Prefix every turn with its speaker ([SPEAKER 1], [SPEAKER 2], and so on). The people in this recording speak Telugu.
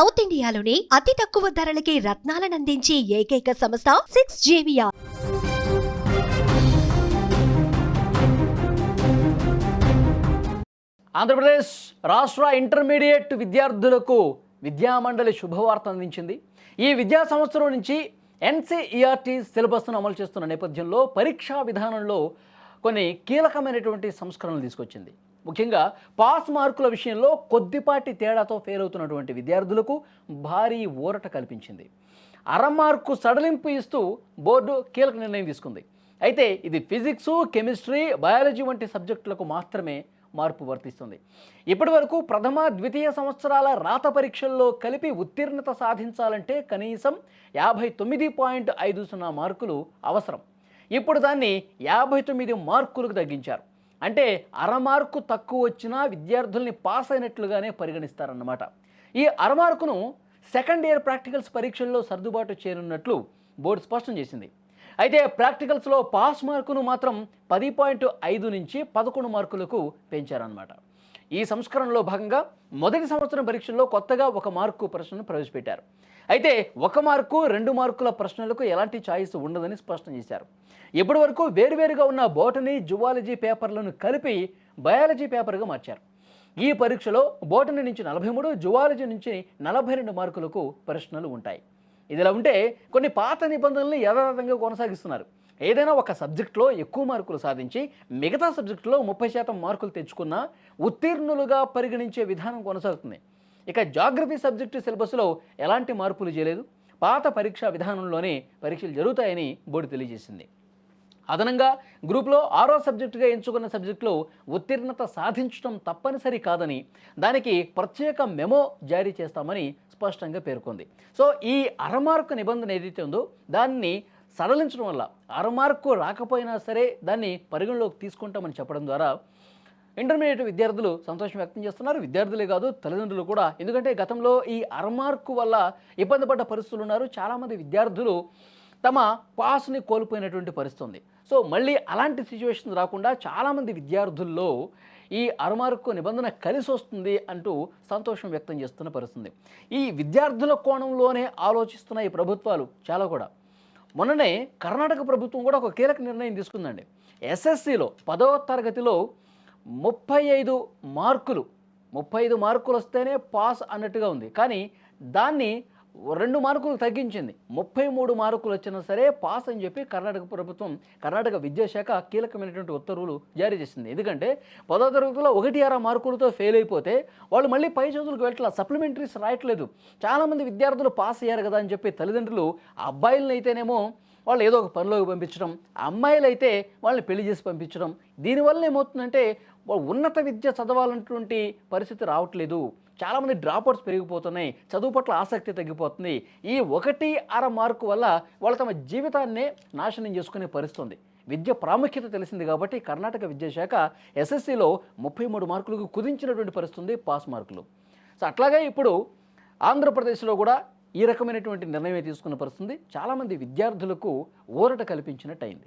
[SPEAKER 1] సౌత్ ఇండియాలోని అతి తక్కువ ధరలకి రత్నాలనందించే ఏకైక సంస్థ సిక్స్ జేవియా
[SPEAKER 2] ఆంధ్రప్రదేశ్ రాష్ట్ర ఇంటర్మీడియట్ విద్యార్థులకు విద్యామండలి శుభవార్త అందించింది. ఈ విద్యా సంవత్సరం నుంచి ఎన్సీఈఆర్టీ సిలబస్ను అమలు చేస్తున్న నేపథ్యంలో పరీక్షా విధానంలో కొన్ని కీలకమైనటువంటి సంస్కరణలు తీసుకొచ్చింది. ముఖ్యంగా పాస్ మార్కుల విషయంలో కొద్దిపాటి తేడాతో ఫెయిల్ అవుతున్నటువంటి విద్యార్థులకు భారీ ఊరట కల్పించింది. అరమార్కు సడలింపు ఇస్తూ బోర్డు కీలక నిర్ణయం తీసుకుంది. అయితే ఇది ఫిజిక్స్ కెమిస్ట్రీ బయాలజీ వంటి సబ్జెక్టులకు మాత్రమే మార్పు వర్తిస్తుంది. ఇప్పటి వరకు ప్రథమ ద్వితీయ సంవత్సరాల రాత పరీక్షల్లో కలిపి ఉత్తీర్ణత సాధించాలంటే కనీసం యాభై తొమ్మిది పాయింట్ ఐదు సున్నా మార్కులు అవసరం. ఇప్పుడు దాన్ని యాభై తొమ్మిది మార్కులకు తగ్గించారు. అంటే అరమార్కు తక్కువ వచ్చినా విద్యార్థుల్ని పాస్ అయినట్లుగానే పరిగణిస్తారన్నమాట. ఈ అరమార్కును సెకండ్ ఇయర్ ప్రాక్టికల్స్ పరీక్షల్లో సర్దుబాటు చేయనున్నట్లు బోర్డు స్పష్టం చేసింది. అయితే ప్రాక్టికల్స్లో పాస్ మార్కును మాత్రం పది పాయింట్ ఐదు నుంచి పదకొండు మార్కులకు పెంచారన్నమాట. ఈ సంస్కరణలో భాగంగా మొదటి సంవత్సరం పరీక్షల్లో కొత్తగా ఒక మార్కు ప్రశ్నను ప్రవేశపెట్టారు. అయితే ఒక మార్కు రెండు మార్కుల ప్రశ్నలకు ఎలాంటి ఛాయిస్ ఉండదని స్పష్టం చేశారు. ఇప్పటి వరకు వేరువేరుగా ఉన్న బోటనీ జువాలజీ పేపర్లను కలిపి బయాలజీ పేపర్గా మార్చారు. ఈ పరీక్షలో బోటనీ నుంచి నలభై మూడు జువాలజీ నుంచి నలభై రెండు మార్కులకు ప్రశ్నలు ఉంటాయి. ఇదిలా ఉంటే కొన్ని పాత నిబంధనలను యథాతథంగా కొనసాగిస్తున్నారు. ఏదైనా ఒక సబ్జెక్టులో ఎక్కువ మార్కులు సాధించి మిగతా సబ్జెక్టులో ముప్పై శాతం మార్కులు తెచ్చుకున్న ఉత్తీర్ణులుగా పరిగణించే విధానం కొనసాగుతుంది. ఇక జాగ్రఫీ సబ్జెక్టు సిలబస్లో ఎలాంటి మార్పులు చేయలేదు. పాత పరీక్షా విధానంలోనే పరీక్షలు జరుగుతాయని బోర్డు తెలియజేసింది. అదనంగా గ్రూప్లో ఆరో సబ్జెక్టుగా ఎంచుకున్న సబ్జెక్టులో ఉత్తీర్ణత సాధించడం తప్పనిసరి కాదని దానికి ప్రత్యేక మెమో జారీ చేస్తామని స్పష్టంగా పేర్కొంది. సో ఈ అరమార్కు నిబంధన ఏదైతే ఉందో దాన్ని సడలించడం వల్ల అరమార్కు రాకపోయినా సరే దాన్ని పరిగణలోకి తీసుకుంటామని చెప్పడం ద్వారా ఇంటర్మీడియట్ విద్యార్థులు సంతోషం వ్యక్తం చేస్తున్నారు. విద్యార్థులే కాదు తల్లిదండ్రులు కూడా. ఎందుకంటే గతంలో ఈ అరమార్కు వల్ల ఇబ్బంది పడ్డ పరిస్థితులు ఉన్నారు. చాలామంది విద్యార్థులు తమ పాస్ని కోల్పోయినటువంటి పరిస్థితి ఉంది. సో మళ్ళీ అలాంటి సిచ్యువేషన్ రాకుండా చాలామంది విద్యార్థుల్లో ఈ అరమార్కు నిబంధన కలిసి వస్తుంది అంటూ సంతోషం వ్యక్తం చేస్తున్న పరిస్థితి. ఈ విద్యార్థుల కోణంలోనే ఆలోచిస్తున్న ఈ ప్రభుత్వాలు చాలా కూడా. మొన్ననే కర్ణాటక ప్రభుత్వం కూడా ఒక కీలక నిర్ణయం తీసుకుందండి. ఎస్ఎస్సిలో పదవ తరగతిలో ముప్పై ఐదు మార్కులు ముప్పై ఐదు మార్కులు వస్తేనే పాస్ అన్నట్టుగా ఉంది. కానీ దాన్ని రెండు మార్కులు తగ్గించింది. ముప్పై మూడు మార్కులు వచ్చినా సరే పాస్ అని చెప్పి కర్ణాటక ప్రభుత్వం కర్ణాటక విద్యాశాఖ కీలకమైనటువంటి ఉత్తర్వులు జారీ చేసింది. ఎందుకంటే పదో తరగతిలో ఒకటి అర మార్కులతో ఫెయిల్ అయిపోతే వాళ్ళు మళ్ళీ పై చదువులకు వెళ్ళట్లా. సప్లిమెంటరీస్ రాయట్లేదు. చాలామంది విద్యార్థులు పాస్ అయ్యారు కదా అని చెప్పి తల్లిదండ్రులు అబ్బాయిలను అయితేనేమో వాళ్ళు ఏదో ఒక పనిలోకి పంపించడం అమ్మాయిలు అయితే వాళ్ళని పెళ్ళి చేసి పంపించడం. దీనివల్ల ఏమవుతుందంటే ఉన్నత విద్య చదవాలన్నటువంటి పరిస్థితి రావట్లేదు. చాలామంది డ్రాపర్స్ పెరిగిపోతున్నాయి చదువు పట్ల ఆసక్తి తగ్గిపోతుంది. ఈ ఒకటి అర మార్కు వల్ల వాళ్ళు తమ జీవితాన్నే నాశనం చేసుకునే పరిస్థితుంది. విద్య ప్రాముఖ్యత తెలిసింది కాబట్టి కర్ణాటక విద్యాశాఖ ఎస్ఎస్సిలో ముప్పై మూడు మార్కులకు కుదించినటువంటి పరిస్థితుంది పాస్ మార్కులు. సో అట్లాగే ఇప్పుడు ఆంధ్రప్రదేశ్లో కూడా ఈ రకమైనటువంటి నిర్ణయం తీసుకున్న పరిస్థితుంది. చాలామంది విద్యార్థులకు ఊరట కల్పించినట్టు అయింది